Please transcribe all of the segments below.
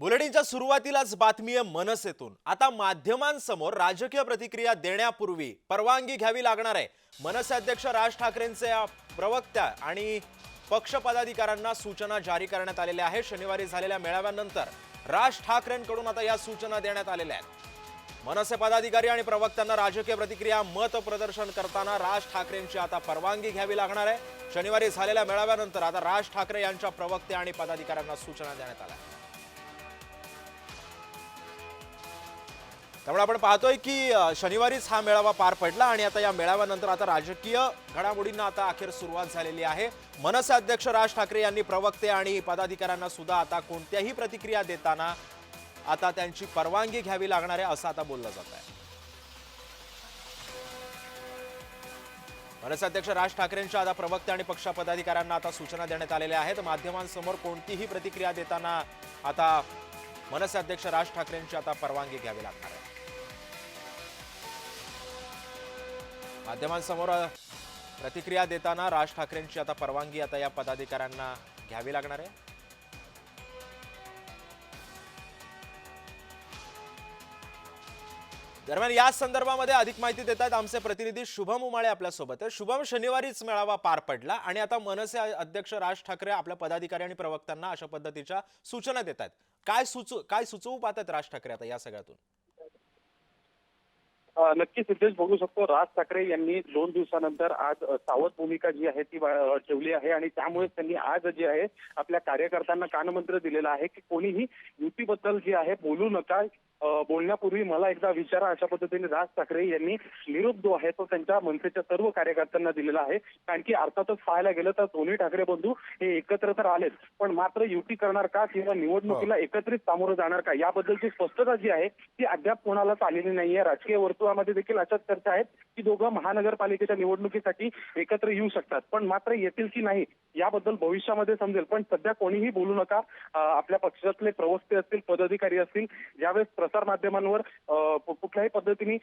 बुलेटिनच्या सुरुवातीलाच बातमी आहे मनसेतून. आता माध्यमांसमोर राजकीय प्रतिक्रिया देण्यापूर्वी परवानगी घ्यावी लागणार आहे. मनसे अध्यक्ष राज ठाकरेंच्या प्रवक्त्या आणि पक्ष पदाधिकाऱ्यांना सूचना जारी करण्यात आलेल्या आहेत. शनिवारी झालेल्या मेळाव्यानंतर राज ठाकरेंकडून आता या सूचना देण्यात आलेल्या आहेत. मनसे पदाधिकारी आणि प्रवक्त्यांना राजकीय प्रतिक्रिया मत प्रदर्शन करताना राज ठाकरेंची आता परवानगी घ्यावी लागणार आहे. शनिवारी झालेल्या मेळाव्यानंतर आता राज ठाकरे यांच्या प्रवक्त्या आणि पदाधिकाऱ्यांना सूचना देण्यात आल्या त्यामुळे आपण पाहतोय की शनिवारीच हा मेळावा पार पडला आणि आता या मेळाव्यानंतर आता राजकीय घडामोडींना आता अखेर सुरुवात झालेली आहे. मनसे अध्यक्ष राज ठाकरे यांनी प्रवक्ते आणि पदाधिकाऱ्यांना सुद्धा आता कोणत्याही प्रतिक्रिया देताना आता त्यांची परवानगी घ्यावी लागणार आहे असं आता बोललं जात आहे. मनसे अध्यक्ष राज ठाकरेंच्या आता प्रवक्ते आणि पक्ष पदाधिकाऱ्यांना आता सूचना देण्यात आलेल्या आहेत. माध्यमांसमोर कोणतीही प्रतिक्रिया देताना आता मनसे अध्यक्ष राज ठाकरेंची आता परवानगी घ्यावी लागणार आहे. माध्यमांसमोर प्रतिक्रिया देताना राज ठाकरेंची आता परवानगी आता या पदाधिकाऱ्यांना घ्यावी लागणार आहे. दरम्यान या संदर्भामध्ये अधिक माहिती देत आहेत आमचे प्रतिनिधी शुभम उमाळे आपल्यासोबत. आहे शुभम शनिवारीच मेळावा पार पडला आणि आता मनसे अध्यक्ष राज ठाकरे आपल्या पदाधिकारी आणि प्रवक्त्यांना अशा पद्धतीच्या सूचना देत आहेत काय सुचू काय सुचवू पाहतात राज ठाकरे आता या सगळ्यातून? नक्कीच नक्की सिद्धेश बघू शकतो. राज ठाकरे यांनी दोन दिवसानंतर आज सावध भूमिका जी आहे ती ठेवली आहे आणि त्यामुळे त्यांनी आज जे आहे आपल्या कार्यकर्त्यांना कानमंत्र दिलेला आहे की कोणीही युतीबद्दल जे आहे बोलू नका. बोलण्यापूर्वी मला एकदा विचारा अशा पद्धतीने राज ठाकरे यांनी निरोप जो आहे तो त्यांच्या मनसेच्या सर्व कार्यकर्त्यांना दिलेला आहे. कारण की अर्थातच पाहायला गेलं तर दोन्ही ठाकरे बंधू हे एकत्र तर आलेच. पण मात्र युती करणार का किंवा निवडणुकीला एकत्रित सामोरं जाणार का याबद्दलची स्पष्टता जी आहे ती अद्याप कोणालाच आलेली नाहीये. राजकीय वर्तुळामध्ये देखील अशाच चर्चा आहेत की दोघं महानगरपालिकेच्या निवडणुकीसाठी एकत्र येऊ शकतात. पण मात्र येतील की नाही याबद्दल भविष्यामध्ये समजेल. पण सध्या कोणीही बोलू नका. आपल्या पक्षातले प्रवक्ते असतील पदाधिकारी असतील ज्यावेळेस प्रसार माध्यमांवर अ, कु- कुठल्याही पद्धतीने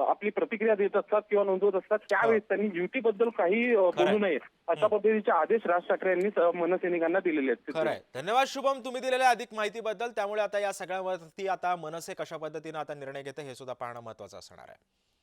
आपली प्रतिक्रिया देत असतात किंवा नोंदवत असतात त्यावेळेस त्यांनी युतीबद्दल काही अ, बोलू. नये अशा पद्धतीचे आदेश राज ठाकरे यांनी मनसैनिकांना दिलेले आहेत. धन्यवाद शुभम तुम्ही दिलेल्या अधिक माहितीबद्दल. त्यामुळे आता या सगळ्यावरती आता मनसे कशा पद्धतीने आता निर्णय घेते हे सुद्धा पाहणं महत्वाचं असणार आहे.